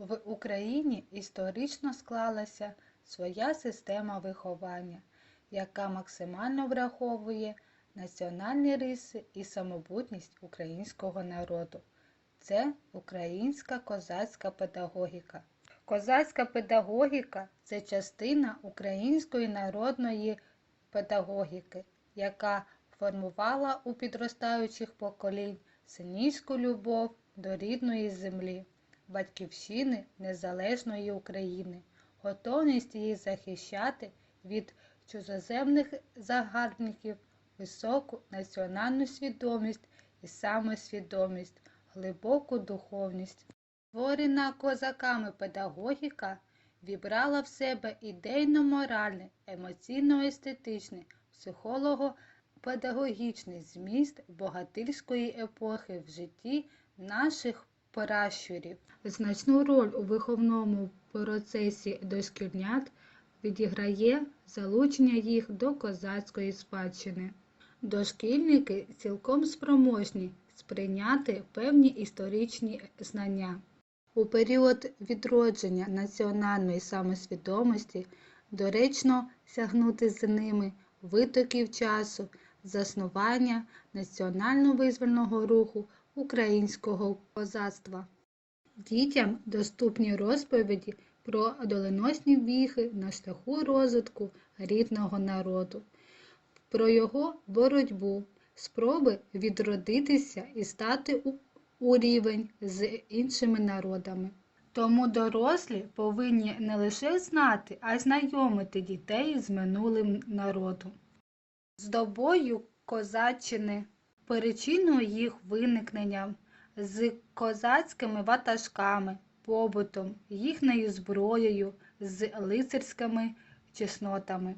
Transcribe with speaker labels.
Speaker 1: В Україні історично склалася своя система виховання, яка максимально враховує національні риси і самобутність українського народу. Це українська козацька педагогіка. Козацька педагогіка це частина української народної педагогіки, яка формувала у підростаючих поколінь синівську любов до рідної землі, батьківщини незалежної України, готовність її захищати від чужоземних загарбників, високу національну свідомість і самосвідомість, глибоку духовність. Створена козаками педагогіка вібрала в себе ідейно-моральний, емоційно-естетичний, психолого-педагогічний зміст богатирської епохи в житті наших пращурів. Значну роль у виховному процесі дошкільнят відіграє залучення їх до козацької спадщини. Дошкільники цілком спроможні сприйняти певні історичні знання. У період відродження національної самосвідомості доречно сягнути з ними витоків часу заснування національно-визвольного руху українського козацтва. Дітям доступні розповіді про доленосні віхи на шляху розвитку рідного народу, про його боротьбу, спроби відродитися і стати у, рівень з іншими народами. Тому дорослі повинні не лише знати, а й знайомити дітей з минулим народу. З добою козаччини, причиною їх виникнення, з козацькими ватажками, побутом, їхньою зброєю, з лицарськими чеснотами.